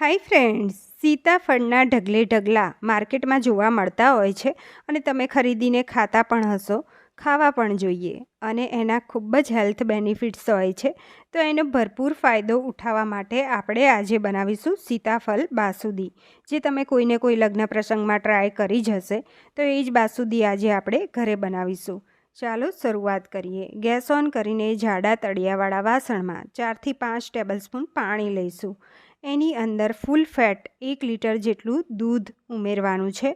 Hi friends સીતાફળના ઢગલે ઢગલા માર્કેટમાં જોવા મળતા હોય છે અને તમે ખરીદીને ખાતા પણ હશો, ખાવા પણ જોઈએ અને એના ખૂબ જ હેલ્થ બેનિફિટ્સ હોય છે. તો એનો ભરપૂર ફાયદો ઉઠાવવા માટે આપણે આજે બનાવીશું સીતાફળ બાસુદી. જે તમે કોઈને કોઈ લગ્ન પ્રસંગમાં ટ્રાય કરી જ હશે, તો એ જ બાસુદી આજે આપણે ઘરે બનાવીશું. ચાલો શરૂઆત કરીએ. ગેસ ઓન કરીને જાડા તળિયાવાળા વાસણમાં ચારથી પાંચ ટેબલસ્પૂન પાણી લઈશું. એની અંદર ફૂલ ફેટ એક લીટર જેટલું દૂધ ઉમેરવાનું છે.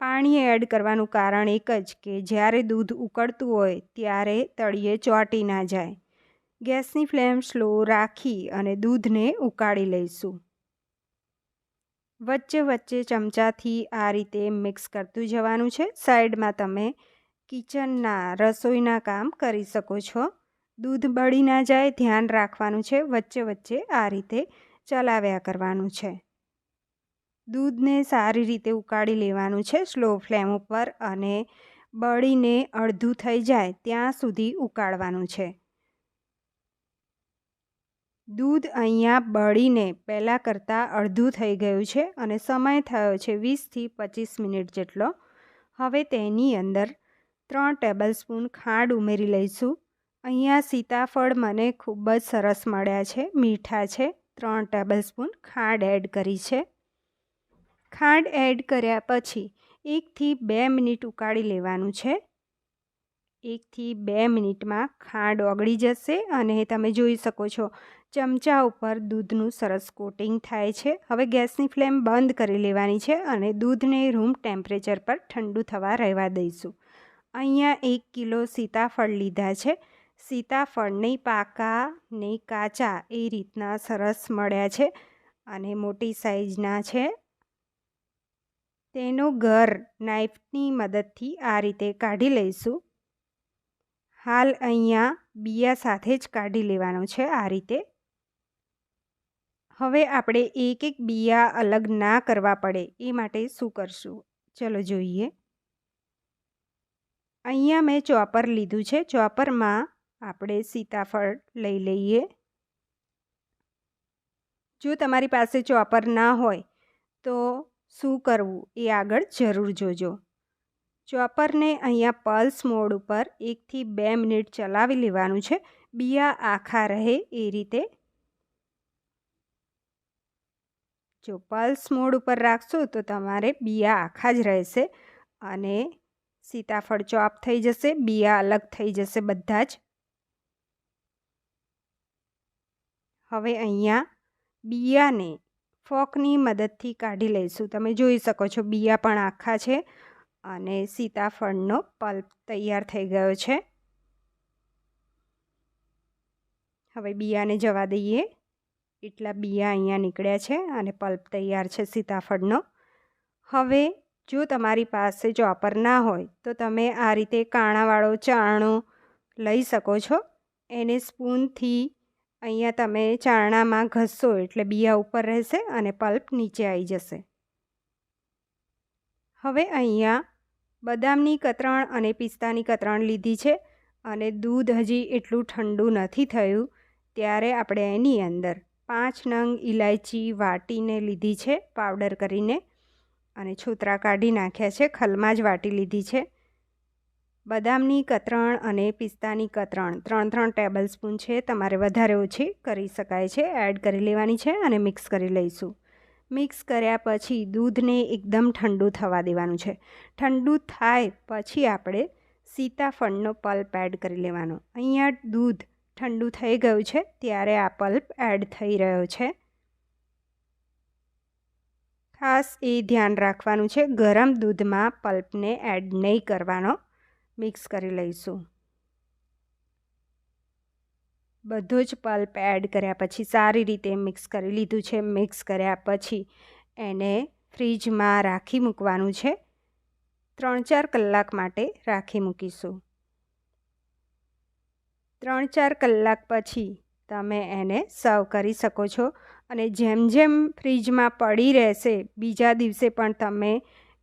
પાણી એડ કરવાનું કારણ એક જ કે જ્યારે દૂધ ઉકળતું હોય ત્યારે તળિયે ચોંટી ના જાય. ગેસની ફ્લેમ સ્લો રાખી અને દૂધને ઉકાળી લઈશું. વચ્ચે વચ્ચે ચમચાથી આ રીતે મિક્સ કરતું જવાનું છે. સાઈડમાં તમે કિચનના રસોઈના કામ કરી શકો છો. દૂધ બળી ના જાય, ધ્યાન રાખવાનું છે. વચ્ચે વચ્ચે આ રીતે ચલાવ્યા કરવાનું છે. દૂધને સારી રીતે ઉકાળી લેવાનું છે સ્લો ફ્લેમ ઉપર અને બળીને અડધું થઈ જાય ત્યાં સુધી ઉકાળવાનું છે. દૂધ અહીંયા બળીને પહેલાં કરતાં અડધું થઈ ગયું છે અને સમય થયો છે વીસથી પચીસ મિનિટ જેટલો. હવે તેની અંદર ત્રણ ટેબલ સ્પૂન ખાંડ ઉમેરી લઈશું. અહીંયા સીતાફળ મને ખૂબ જ સરસ મળ્યા છે, મીઠા છે. ત્રણ ટેબલસ્પૂન ખાંડ એડ કરી છે. ખાંડ એડ કર્યા પછી એકથી બે મિનિટ ઉકાળી લેવાનું છે. એકથી બે મિનિટમાં ખાંડ ઓગળી જશે અને તમે જોઈ શકો છો, ચમચા ઉપર દૂધનું સરસ કોટિંગ થાય છે. હવે ગેસની ફ્લેમ બંધ કરી લેવાની છે અને દૂધને રૂમ ટેમ્પરેચર પર ઠંડુ થવા રહેવા દઈશું. અહીંયા એક કિલો સીતાફળ લીધા છે. સીતાફળ નહીં પાકા નહીં કાચા એ રીતના સરસ મળ્યા છે અને મોટી સાઈઝના છે. તેનો ઘર નાઈફની મદદથી આ રીતે કાઢી લઈશું. હાલ અહીંયા બિયા સાથે જ કાઢી લેવાનો છે આ રીતે. હવે આપણે એક એક બિયા અલગ ના કરવા પડે એ માટે શું કરશું? ચલો જોઈએ. અહીંયા મેં ચોપર લીધું છે. ચોપરમાં આપણે સીતાફળ લઈ લઈએ. જો તમારી પાસે ચોપર ના હોય, તો શું કરવું એ આગળ જરૂર જોજો. ચોપરને અહીંયા પલ્સ મોડ ઉપર એકથી બે મિનિટ ચલાવી લેવાનું છે. બિયા આખા રહે એ રીતે. જો પલ્સ મોડ ઉપર રાખશો તો તમારે બિયા આખા જ રહેશે અને સીતાફળ ચોપ થઈ જશે, બિયા અલગ થઈ જશે બધા જ. હવે અહીંયા બિયાને ફોકની મદદથી કાઢી લઈશું. તમે જોઈ શકો છો, બિયા પણ આખા છે અને સીતાફળનો પલ્પ તૈયાર થઈ ગયો છે. હવે બિયાને જવા દઈએ. એટલા બિયા અહીંયા નીકળ્યા છે અને પલ્પ તૈયાર છે સીતાફળનો. હવે જો તમારી પાસે ચોપર ના હોય, તો તમે આ રીતે કાણાવાળો ચાણો લઈ શકો છો. એને સ્પૂનથી અહીંયા તમે ચારણામાં ઘસશો એટલે બિયા ઉપર રહેશે અને પલ્પ નીચે આવી જશે. હવે અહીંયા બદામની કતરણ અને પિસ્તાની કતરણ લીધી છે અને દૂધ હજી એટલું ઠંડુ નથી થયું ત્યારે આપણે એની અંદર પાંચ નંગ ઇલાયચી વાટીને લીધી છે, પાવડર કરીને અને છોતરા કાઢી નાખ્યા છે, ખલમાં જ વાટી લીધી છે. બદામની કતરણ અને પિસ્તાની કતરણ, ત્રણ ત્રણ ટેબલ સ્પૂન છે. તમારે વધારે ઓછી કરી શકાય છે. એડ કરી લેવાની છે અને મિક્સ કરી લઈશું. મિક્સ કર્યા પછી દૂધને એકદમ ઠંડુ થવા દેવાનું છે. ઠંડુ થાય પછી આપણે સીતાફળનો પલ્પ એડ કરી લેવાનો. અહીંયા દૂધ ઠંડુ થઈ ગયું છે ત્યારે આ પલ્પ એડ થઈ રહ્યો છે. ખાસ એ ધ્યાન રાખવાનું છે. ગરમ દૂધમાં પલ્પને એડ નહીં કરવાનો. મિક્સ કરી લઈશું. બધો જ પલ્પ એડ કર્યા પછી સારી રીતે મિક્સ કરી લીધું છે. મિક્સ કર્યા પછી એને ફ્રીજમાં રાખી મૂકવાનું છે. ત્રણ ચાર કલાક માટે રાખી મૂકીશું. ત્રણ ચાર કલાક પછી તમે એને સર્વ કરી શકો છો. અને જેમ જેમ ફ્રીજમાં પડી રહેશે, બીજા દિવસે પણ તમે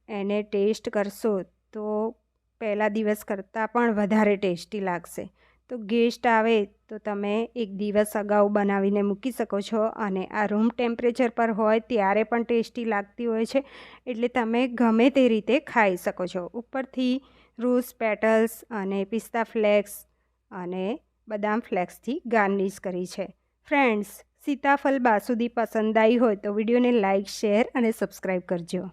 એને ટેસ્ટ કરશો તો પહેલાં દિવસ કરતાં પણ વધારે ટેસ્ટી લાગશે. તો ગેસ્ટ આવે તો તમે એક દિવસ અગાઉ બનાવીને મૂકી શકો છો અને આ રૂમ ટેમ્પરેચર પર હોય ત્યારે પણ ટેસ્ટી લાગતી હોય છે. એટલે તમે ગમે તે રીતે ખાઈ શકો છો. ઉપરથી રોઝ પેટલ્સ અને પિસ્તા ફ્લેક્સ અને બદામ ફ્લેક્સથી ગાર્નિશ કરી છે. ફ્રેન્ડ્સ સીતાફળ બાસુદી પસંદ આવી હોય તો વિડીયોને લાઇક શેર અને સબસ્ક્રાઈબ કરજો.